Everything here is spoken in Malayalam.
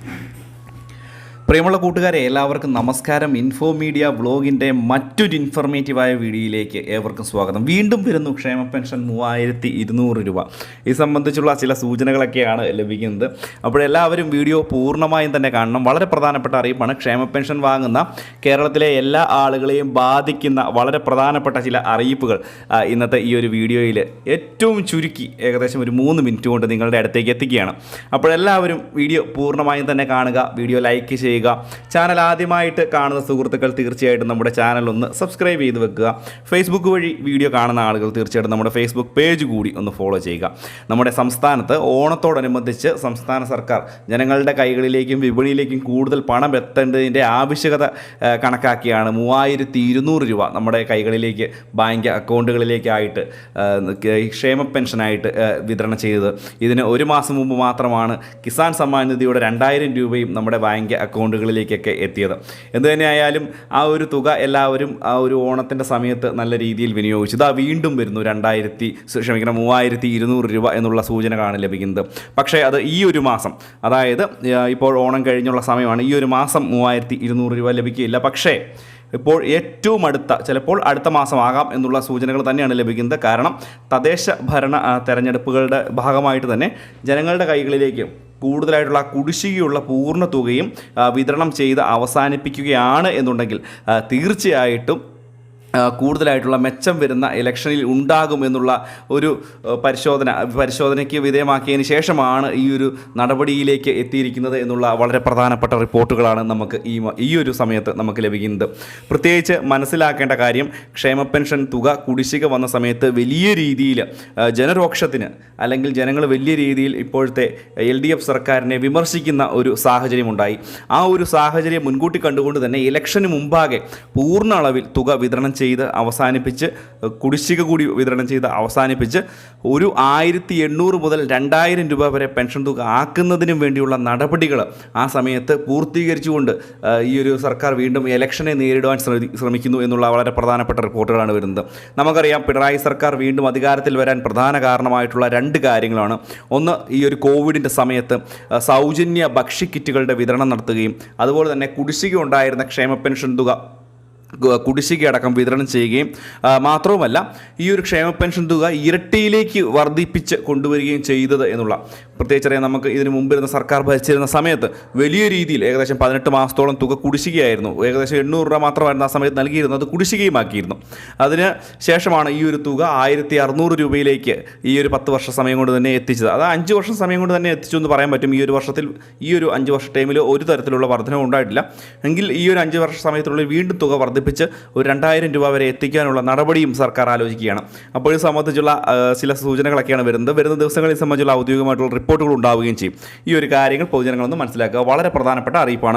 Thank you. പ്രിയമുള്ള കൂട്ടുകാരെ എല്ലാവർക്കും നമസ്കാരം. ഇൻഫോ മീഡിയ വ്ളോഗിന്റെ മറ്റൊരു ഇൻഫർമേറ്റീവായ വീഡിയോയിലേക്ക് ഏവർക്കും സ്വാഗതം. വീണ്ടും വരുന്നു ക്ഷേമ പെൻഷൻ മൂവായിരത്തി ഇരുന്നൂറ് രൂപ. ഇത് സംബന്ധിച്ചുള്ള ചില സൂചനകളൊക്കെയാണ് ലഭിക്കുന്നത്. അപ്പോൾ എല്ലാവരും വീഡിയോ പൂർണമായും തന്നെ കാണണം. വളരെ പ്രധാനപ്പെട്ട അറിയിപ്പാണ്. ക്ഷേമ പെൻഷൻ വാങ്ങുന്ന കേരളത്തിലെ എല്ലാ ആളുകളെയും ബാധിക്കുന്ന വളരെ പ്രധാനപ്പെട്ട ചില അറിയിപ്പുകൾ ഇന്നത്തെ ഈ ഒരു വീഡിയോയിൽ ഏറ്റവും ചുരുക്കി ഏകദേശം ഒരു മൂന്ന് മിനിറ്റ് കൊണ്ട് നിങ്ങളുടെ അടുത്തേക്ക് എത്തിക്കുകയാണ്. അപ്പോൾ എല്ലാവരും വീഡിയോ പൂർണമായും തന്നെ കാണുക. വീഡിയോ ലൈക്ക് ചെയ്യുക. ചാനൽ ആദ്യമായിട്ട് കാണുന്ന സുഹൃത്തുക്കൾ തീർച്ചയായിട്ടും നമ്മുടെ ചാനൽ ഒന്ന് സബ്സ്ക്രൈബ് ചെയ്ത് വെക്കുക. ഫേസ്ബുക്ക് വഴി വീഡിയോ കാണുന്ന ആളുകൾ തീർച്ചയായിട്ടും നമ്മുടെ ഫേസ്ബുക്ക് പേജ് കൂടി ഒന്ന് ഫോളോ ചെയ്യുക. നമ്മുടെ സംസ്ഥാനത്ത് ഓണത്തോടനുബന്ധിച്ച് സംസ്ഥാന സർക്കാർ ജനങ്ങളുടെ കൈകളിലേക്കും വിപണിയിലേക്കും കൂടുതൽ പണം എത്തേണ്ടതിന്റെ ആവശ്യകത കണക്കാക്കിയാണ് മൂവായിരത്തി ഇരുന്നൂറ് രൂപ നമ്മുടെ കൈകളിലേക്ക് ബാങ്ക് അക്കൗണ്ടുകളിലേക്കായിട്ട് ക്ഷേമ പെൻഷനായിട്ട് വിതരണം ചെയ്തത്. ഇതിന് ഒരു മാസം മുമ്പ് മാത്രമാണ് കിസാൻ സമ്മാൻ നിധിയുടെ രണ്ടായിരം രൂപയും നമ്മുടെ ബാങ്ക് അക്കൗണ്ടുകളിലേക്കൊക്കെ എത്തിയത്. എന്ത് തന്നെയായാലും ആ ഒരു തുക എല്ലാവരും ആ ഒരു ഓണത്തിന്റെ സമയത്ത് നല്ല രീതിയിൽ വിനിയോഗിച്ചു. ഇതാ വീണ്ടും വരുന്നു രണ്ടായിരത്തി ക്ഷമിക്കണം മൂവായിരത്തി ഇരുന്നൂറ് രൂപ എന്നുള്ള സൂചനകളാണ് ലഭിക്കുന്നത്. പക്ഷേ അത് ഈ ഒരു മാസം അതായത് ഇപ്പോൾ ഓണം കഴിഞ്ഞുള്ള സമയമാണ്. ഈ ഒരു മാസം മൂവായിരത്തി ഇരുന്നൂറ് രൂപ ലഭിക്കുകയില്ല. പക്ഷേ ഇപ്പോൾ ഏറ്റവും അടുത്ത ചിലപ്പോൾ അടുത്ത മാസമാകാം എന്നുള്ള സൂചനകൾ തന്നെയാണ് ലഭിക്കുന്നത്. കാരണം തദ്ദേശ ഭരണ തെരഞ്ഞെടുപ്പുകളുടെ ഭാഗമായിട്ട് തന്നെ ജനങ്ങളുടെ കൈകളിലേക്ക് കൂടുതലായിട്ടുള്ള കുടിശ്ശികയുള്ള പൂർണ തുകയും വിതരണം ചെയ്ത് അവസാനിപ്പിക്കുകയാണ് എന്നുണ്ടെങ്കിൽ തീർച്ചയായിട്ടും കൂടുതലായിട്ടുള്ള മെച്ചം വരുന്ന ഇലക്ഷനിൽ ഉണ്ടാകുമെന്നുള്ള ഒരു പരിശോധന പരിശോധനയ്ക്ക് വിധേയമാക്കിയതിന് ശേഷമാണ് ഈ ഒരു നടപടിയിലേക്ക് എത്തിയിരിക്കുന്നത് എന്നുള്ള വളരെ പ്രധാനപ്പെട്ട റിപ്പോർട്ടുകളാണ് നമുക്ക് ഈ ഈ ഒരു സമയത്ത് നമുക്ക് ലഭിക്കുന്നത്. പ്രത്യേകിച്ച് മനസ്സിലാക്കേണ്ട കാര്യം ക്ഷേമ പെൻഷൻ തുക കുടിശ്ശിക വന്ന സമയത്ത് വലിയ രീതിയിൽ ജനരോക്ഷത്തിന് അല്ലെങ്കിൽ ജനങ്ങൾ വലിയ രീതിയിൽ ഇപ്പോഴത്തെ എൽ ഡി എഫ് സർക്കാരിനെ വിമർശിക്കുന്ന ഒരു സാഹചര്യമുണ്ടായി. ആ ഒരു സാഹചര്യം മുൻകൂട്ടി കണ്ടുകൊണ്ട് തന്നെ ഇലക്ഷന് മുമ്പാകെ പൂർണ അളവിൽ തുക വിതരണം ചെയ്ത് അവസാനിപ്പിച്ച് കുടിശ്ശിക കൂടി വിതരണം ചെയ്ത് അവസാനിപ്പിച്ച് ഒരു ആയിരത്തി എണ്ണൂറ് മുതൽ രണ്ടായിരം രൂപ വരെ പെൻഷൻ തുക ആക്കുന്നതിനും വേണ്ടിയുള്ള നടപടികൾ ആ സമയത്ത് പൂർത്തീകരിച്ചുകൊണ്ട് ഈ ഒരു സർക്കാർ വീണ്ടും ഇലക്ഷനെ നേരിടുവാൻ ശ്രമിക്കുന്നു എന്നുള്ള വളരെ പ്രധാനപ്പെട്ട റിപ്പോർട്ടുകളാണ് വരുന്നത്. നമുക്കറിയാം പിണറായി സർക്കാർ വീണ്ടും അധികാരത്തിൽ വരാൻ പ്രധാന കാരണമായിട്ടുള്ള രണ്ട് കാര്യങ്ങളാണ്. ഒന്ന് ഈ ഒരു കോവിഡിന്റെ സമയത്ത് സൗജന്യ ഭക്ഷ്യക്കിറ്റുകളുടെ വിതരണം നടത്തുകയും അതുപോലെ തന്നെ കുടിശ്ശിക ഉണ്ടായിരുന്ന ക്ഷേമ പെൻഷൻ തുക ഗ- കുടിശ്ശിക അടക്കം വിതരണം ചെയ്യുകയും മാത്രവുമല്ല ഈ ഒരു ക്ഷേമ പെൻഷൻ തുക ഇരട്ടിയിലേക്ക് വർദ്ധിപ്പിച്ച് കൊണ്ടുവരികയും ചെയ്തത് എന്നുള്ള പ്രത്യേകിച്ച് അറിയാം നമുക്ക് ഇതിന് മുമ്പിരുന്ന സർക്കാർ ഭരിച്ചിരുന്ന സമയത്ത് വലിയ രീതിയിൽ ഏകദേശം പതിനെട്ട് മാസത്തോളം തുക കുടിശ്ശികയായിരുന്നു. ഏകദേശം എണ്ണൂറ് രൂപ മാത്രമായിരുന്നു ആ സമയത്ത് നൽകിയിരുന്നത് അത് കുടിശ്ശികയുമാക്കിയിരുന്നു. അതിന് ശേഷമാണ് ഈ ഒരു തുക ആയിരത്തി അറുന്നൂറ് രൂപയിലേക്ക് ഈ ഒരു പത്ത് വർഷ സമയം കൊണ്ട് തന്നെ എത്തിച്ചത്. അത് അഞ്ച് വർഷം സമയം കൊണ്ട് തന്നെ എത്തിച്ചു എന്ന് പറയാൻ പറ്റും. ഈ ഒരു വർഷത്തിൽ ഈ ഒരു അഞ്ച് വർഷ ടൈമിൽ ഒരു തരത്തിലുള്ള വർധനവും ഉണ്ടായിട്ടില്ല. എങ്കിൽ ഈ ഒരു അഞ്ച് വർഷ സമയത്തിനുള്ളിൽ വീണ്ടും തുക വർദ്ധിപ്പിച്ച് ഒരു രണ്ടായിരം രൂപ വരെ എത്തിക്കാനുള്ള നടപടിയും സർക്കാർ ആലോചിക്കുകയാണ്. അപ്പോൾ ഇത് സംബന്ധിച്ചുള്ള ചില സൂചനകളൊക്കെയാണ് വരുന്നത്. വരുന്ന ദിവസങ്ങളിൽ സംബന്ധിച്ചുള്ള ഔദ്യോഗികമായിട്ടുള്ള റിപ്പോർട്ടുകൾ ഉണ്ടാവുകയും ചെയ്യും. ഈ ഒരു കാര്യങ്ങൾ പൊതുജനങ്ങളൊന്ന് മനസ്സിലാക്കുക. വളരെ പ്രധാനപ്പെട്ട അറിയിപ്പാണ്.